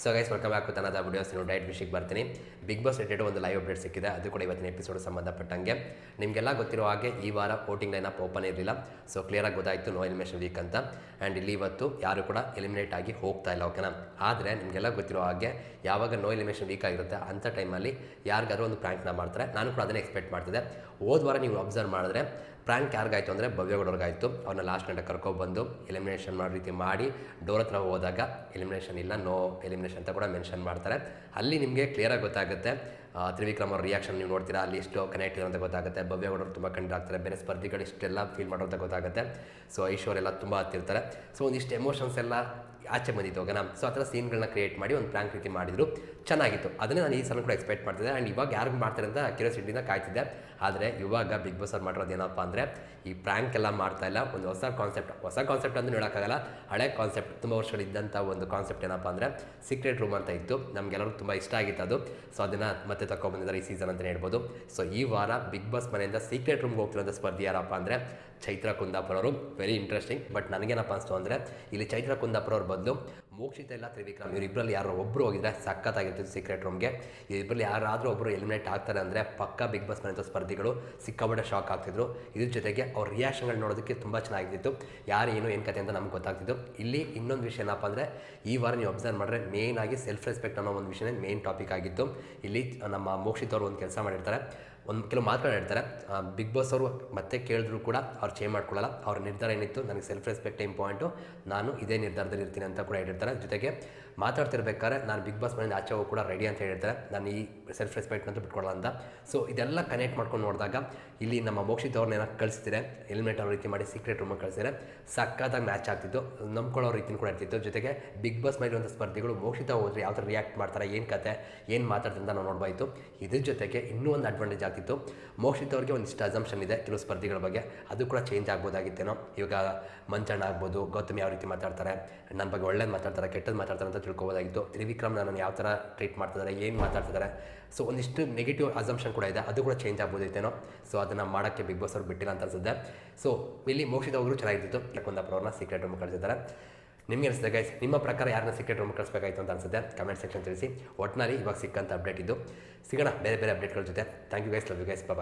So guys welcome back ತನ್ನದ videos ನೀವು diet ವಿಷಯಕ್ಕೆ ಬರ್ತೀನಿ ಬಿಗ್ ಬಾಸ್ ರಿಲೇಟೆಡ್ ಒಂದು ಲೈವ್ ಅಪ್ಡೇಟ್ ಸಿಕ್ಕಿದೆ. ಅದು ಕೂಡ ಇವತ್ತಿನ ಎಪಿಸೋಡ್ ಸಂಬಂಧಪಟ್ಟಂಗೆ. ನಿಮಗೆಲ್ಲ ಗೊತ್ತಿರೋ ಹಾಗೆ ಈ ವಾರ ವೋಟಿಂಗ್ ಲೈನ್ ಅಪ್ ಓಪನ್ ಇರಲಿಲ್ಲ. ಸೊ ಕ್ಲಿಯರಾಗಿ ಗೊತ್ತಾಯಿತು. ನೋ ಎಲಿಮಿನೇಷನ್ ವೀಕ್ ಅಂತ. ಆ್ಯಂಡ್ ಇಲ್ಲಿ ಇವತ್ತು ಯಾರು ಕೂಡ ಎಲಿಮಿನೇಟ್ ಆಗಿ ಹೋಗ್ತಾ ಇಲ್ಲ ಓಕೆನಾ ಆದರೆ ನಿಮಗೆಲ್ಲ ಗೊತ್ತಿರೋ ಹಾಗೆ ಯಾವಾಗ ನೋ ಎಲಿಮಿನೇಷನ್ ವೀಕ್ ಆಗಿರುತ್ತೆ ಅಂಥ ಟೈಮಲ್ಲಿ ಯಾರಿಗಾದ್ರೂ ಒಂದು ಪ್ರ್ಯಾಂಕ್ನ ಮಾಡ್ತಾರೆ. ನಾನು ಕೂಡ ಅದನ್ನೇ ಎಕ್ಸ್ಪೆಕ್ಟ್ ಮಾಡ್ತಿದ್ದೆ. ಹೋದ ವಾರ ನೀವು ಅಬ್ಸರ್ವ್ ಮಾಡಿದ್ರೆ ಪ್ರ್ಯಾಂಕ್ ಯಾರಿಗಾಯ್ತು ಅಂದರೆ ಭವ್ಯಗೌಡರ್ಗಾಯ್ತು. ಅವ್ರನ್ನ ಲಾಸ್ಟ್ ಗಂಟೆ ಕರ್ಕೊಬಂದು ಎಲಿಮಿನೇಷನ್ ಮಾಡೋ, ರೀತಿ ಮಾಡಿ ಡೋರ್ ಹತ್ರ ಹೋದಾಗ ಎಲಿಮಿನೇಷನ್ ಇಲ್ಲ ನೋ ಎಲಿಮಿನೇಷನ್ ಅಂತ ಕೂಡ ಮೆನ್ಷನ್ ಮಾಡ್ತಾರೆ. ಅಲ್ಲಿ ನಿಮಗೆ ಕ್ಲಿಯರಾಗಿ ಗೊತ್ತಾಗುತ್ತೆ. ತ್ರಿವಿಕ್ರಮ ರಿಯಾಕ್ಷನ್ ನೀವು ನೋಡ್ತೀರಾ? ಅಲ್ಲಿ ಎಷ್ಟು ಕನೆಕ್ಟ್ ಇದೆ ಅಂತ ಗೊತ್ತಾಗುತ್ತೆ. ಭವ್ಯಗೌಡರು ತುಂಬ ಕಂಡು ಆಗ್ತಾರೆ. ಬೇರೆ ಸ್ಪರ್ಧಿಗಳು ಇಷ್ಟೆಲ್ಲ ಫೀಲ್ ಮಾಡೋ ಅಂತ ಗೊತ್ತಾಗುತ್ತೆ. ಸೊ ಐಶ್ವರ್ಯ ತುಂಬ ಹತ್ತಿರ್ತಾರೆ. ಸೊ ಒಂದಿಷ್ಟು ಎಮೋಷನ್ಸ್ ಎಲ್ಲ ಆಚೆ ಬಂದಿತ್ತು ಓಕೆನಾ? ಸೊ ಆ ಥರ ಸೀನ್ಗಳನ್ನ ಕ್ರಿಯೇಟ್ ಮಾಡಿ ಒಂದು ಪ್ರ್ಯಾಂಕ್ ರೀತಿ ಮಾಡಿದ್ರು. ಚೆನ್ನಾಗಿತ್ತು. ಅದನ್ನೇ ನಾನು ಈ ಸಲ ಕೂಡ ಎಕ್ಸ್ಪೆಕ್ಟ್ ಮಾಡ್ತಿದ್ದೆ. ಆ್ಯಂಡ್ ಇವಾಗ ಯಾರು ಮಾಡ್ತಾರೆ ಅಂತ ಕ್ಯೂರಿಯಾಸಿಟಿಯಿಂದ ಕಾಯ್ತಿದ್ದೆ. ಆದರೆ ಇವಾಗ ಬಿಗ್ ಬಾಸ್ ಅವ್ರು ಮಾಡಿರೋದು ಏನಪ್ಪ ಅಂದರೆ, ಈ ಪ್ರ್ಯಾಂಕ್ ಎಲ್ಲ ಮಾಡ್ತಾ ಇಲ್ಲ. ಒಂದು ಹೊಸ ಕಾನ್ಸೆಪ್ಟ್ ಹೊಸ ಕಾನ್ಸೆಪ್ಟ್ ಅಂತ ಹೇಳೋಕ್ಕಾಗಲ್ಲ. ಹಳೆ ಕಾನ್ಸೆಪ್ಟ್ ತುಂಬ ವರ್ಷಗಳಿದ್ದಂಥ ಒಂದು ಕಾನ್ಸೆಪ್ಟ್ ಏನಪ್ಪ ಅಂದರೆ ಸೀಕ್ರೆಟ್ ರೂಮ್ ಅಂತ ಇತ್ತು. ನಮಗೆಲ್ಲರೂ ತುಂಬ ಇಷ್ಟ ಆಗಿತ್ತು ಅದು. ಸೊ ಅದನ್ನು ಮತ್ತೆ ತಗೊಂಡ್ಬಂದಿದ್ದಾರೆ ಈ ಸೀಸನ್ ಅಂತಲೇ ಹೇಳ್ಬೋದು. ಸೊ ಈ ವಾರ ಬಿಗ್ ಬಾಸ್ ಮನೆಯಿಂದ ಸೀಕ್ರೆಟ್ ರೂಮ್ಗೆ ಹೋಗ್ತಿರೋಂಥ ಸ್ಪರ್ಧೆ ಯಾರಪ್ಪ ಅಂದರೆ ಚೈತ್ರ ಕುಂದಾಪುರವರು ವೆರಿ ಇಂಟ್ರೆಸ್ಟಿಂಗ್ ಬಟ್ ನನಗೇನಪ್ಪ ಅನಿಸ್ತು ಅಂದರೆ, ಇಲ್ಲಿ ಚೈತ್ರ ಕುಂದಾಪುರ ಅವ್ರ ಬದಲು ಮೋಕ್ಷಿತ ಇಲ್ಲ ತ್ರಿವಿಕ್ರಮ್ ಇವರಿಬ್ಬರಲ್ಲಿ ಯಾರೋ ಒಬ್ಬರು ಹೋಗಿದ್ರೆ ಸಖತ್ತಾಗಿರ್ತದೆ ಸೀಕ್ರೆಟ್ ರೂಮ್ಗೆ ಇವರಿಬ್ಬರಲ್ಲಿ ಯಾರಾದರೂ ಒಬ್ಬರು ಎಲಿಮಿನೇಟ್ ಆಗ್ತಾರೆ ಅಂದರೆ ಪಕ್ಕ ಬಿಗ್ ಬಾಸ್ ಮನೆಯಂಥ ಸ್ಪರ್ಧಿಗಳು ಸಿಕ್ಕಾಪಟ್ಟೆ ಶಾಕ್ ಆಗ್ತಿದ್ರು. ಇದ್ರ ಜೊತೆಗೆ ಅವ್ರ ರಿಯಾಕ್ಷನ್ಗಳು ನೋಡೋದಕ್ಕೆ ತುಂಬ ಚೆನ್ನಾಗಿತ್ತು ಯಾರು ಏನು ಏನು ಕತೆ ಅಂತ ನಮ್ಗೆ ಗೊತ್ತಾಗ್ತಿತ್ತು. ಇಲ್ಲಿ ಇನ್ನೊಂದು ವಿಷಯ ಏನಪ್ಪ ಅಂದರೆ, ಈ ವಾರ ನೀವು ಅಬ್ಸರ್ವ್ ಮಾಡಿದ್ರೆ ಮೇನ್ ಆಗಿ ಸೆಲ್ಫ್ ರೆಸ್ಪೆಕ್ಟ್ ಅನ್ನೋ ಒಂದು ವಿಷಯನೇ ಮೇನ್ ಟಾಪಿಕ್ ಆಗಿತ್ತು ಇಲ್ಲಿ ನಮ್ಮ ಮೋಕ್ಷಿತ್ ಅವರು ಒಂದು ಕೆಲಸ ಮಾಡಿರ್ತಾರೆ. ಒಂದು ಕೆಲವು ಮಾತುಗಳು ಹೇಳ್ತಾರೆ. ಬಿಗ್ ಬಾಸ್ ಅವರು ಮತ್ತೆ ಕೇಳಿದ್ರು ಕೂಡ ಅವ್ರು ಚೇಂಜ್ ಮಾಡ್ಕೊಳ್ಳಲ್ಲ. ಅವ್ರ ನಿರ್ಧಾರ ಏನಿತ್ತು? ನನಗೆ ಸೆಲ್ಫ್ ರೆಸ್ಪೆಕ್ಟ್ ಇಂಪಾರ್ಟೆಂಟು ನಾನು ಇದೇ ನಿರ್ಧಾರದಲ್ಲಿ ಇರ್ತೀನಿ ಅಂತ ಕೂಡ ಹೇಳಿರ್ತಾರೆ. ಜೊತೆಗೆ ಮಾತಾಡ್ತಿರ್ಬೇಕಾದ್ರೆ ನಾನು ಬಿಗ್ ಬಾಸ್ ಮನೆಯಿಂದ ಆಚೆ ಕೂಡ ರೆಡಿ ಅಂತ ಹೇಳಿರ್ತಾರೆ. ನಾನು ಈ ಸೆಲ್ಫ್ ರೆಸ್ಪೆಕ್ಟ್ ಅಂತ ಬಿಟ್ಕೊಡಲ್ಲ ಅಂತ. ಸೊ ಇದೆಲ್ಲ ಕನೆಕ್ಟ್ ಮಾಡ್ಕೊಂಡು ನೋಡಿದಾಗ ಇಲ್ಲಿ ನಮ್ಮ ಮೋಕ್ಷಿತ್ ಅವ್ರನ್ನ ಕಳಿಸ್ತಿದ್ರೆ ಎಲಿಮಿನೇಟ್ ಅವ್ರ ರೀತಿ ಮಾಡಿ ಸೀಕ್ರೆಟ್ ರೂಮಿಗೆ ಕಳಿಸಿದ್ರೆ ಸಕ್ಕತ್ತಾಗಿ ಮ್ಯಾಚ್ ಆಗ್ತಿತ್ತು. ನಂಬ್ಕೊಳ್ಳೋ ರೀತಿನೂ ಕೂಡ ಇರ್ತಿತ್ತು. ಜೊತೆಗೆ ಬಿಗ್ ಬಾಸ್ ಮಾಡಿರುವಂಥ ಸ್ಪರ್ಧಿಗಳು ಮೋಕ್ಷಿತ ಹೋದ್ರೆ ಯಾವ ಥರ ರಿಯಾಕ್ಟ್ ಮಾಡ್ತಾರೆ, ಏನು ಕತೆ, ಏನು ಮಾತಾಡ್ತಾರೆ ಅಂತ ನಾವು ನೋಡ್ಬಾಯಿತು. ಇದ್ರ ಜೊತೆಗೆ ಇನ್ನೂ ಒಂದು ಅಡ್ವಾಂಟೇಜ್ ಆಗ್ತಿತ್ತು. ಮೋಕ್ಷಿತ್ ಅವ್ರಿಗೆ ಒಂದಿಷ್ಟು ಅಸಂಪ್ಷನ್ ಇದೆ. ಕೆಲವು ಸ್ಪರ್ಧಿಗಳ ಬಗ್ಗೆ ಅದು ಕೂಡ ಚೇಂಜ್ ಆಗ್ಬೋದಾಗಿತ್ತೇನೋ. ಇವಾಗ ಮಂಚಣ್ಣ ಆಗ್ಬೋದು, ಗೌತಮ್ ಯಾವ ರೀತಿ ಮಾತಾಡ್ತಾರೆ, ನನ್ನ ಬಗ್ಗೆ ಒಳ್ಳೇದು ಮಾತಾಡ್ತಾರೆ ಕೆಟ್ಟದ್ದು ಮಾತಾಡ್ತಾರೆ ಅಂತ ತಿಳ್ಕೊಬೋದಾಗಿತ್ತು. ತ್ರಿವಿಕ್ರಮ್ ನಾನು ಯಾವ ಥರ ಟ್ರೀಟ್ ಮಾಡ್ತಿದ್ದಾರೆ, ಏನು ಮಾತಾಡ್ತಿದ್ದಾರೆ? ಸೊ ಒಂದಿಷ್ಟು ನೆಗೆಟಿವ್ ಅಸಂಪ್ಷನ್ ಕೂಡ ಇದೆ. ಅದು ಕೂಡ ಚೇಂಜ್ ಆಗ್ಬೋದಿತ್ತೇನೋ ಸೊ ಅದನ್ನು ಮಾಡೋಕ್ಕೆ ಬಿಗ್ ಬಾಸ್ ಅವ್ರು ಬಿಟ್ಟಿಲ್ಲ ಅಂತ ಅನ್ಸುತ್ತೆ. ಸೊ ಇಲ್ಲಿ ಮೋಕ್ಷಿತ ಅವರು ಚೆನ್ನಾಗಿತ್ತು ಕುಂದಾಪುರ ಅವ್ರನ್ನ ಸೀಕ್ರೆಟ್ ರೂಮ್ ಕಳಿಸಿದ್ದಾರೆ ನಿಮಗೆ ಅನಿಸಿದೆ ಗೈಸ್ ನಿಮ್ಮ ಪ್ರಕಾರ ಯಾರನ್ನ ಸೀಕ್ರೆಟ್ ರೂಮ್ ಕಳಿಸ್ಬೇಕಾಯ್ತು ಅಂತ ಅನ್ಸುತ್ತೆ ಕಮೆಂಟ್ ಸೆಕ್ಷನ್ ತಿಳಿಸಿ. ಒಟ್ಟಿನಲ್ಲಿ ಇವಾಗ ಸಿಕ್ಕಂಥ ಅಪ್ಡೇಟ್ ಇದು. ಸಿಗೋಣ, ಬೇರೆ ಬೇರೆ ಅಪ್ಡೇಟ್ಗಳ ಜೊತೆ. Thank you guys love you guys bye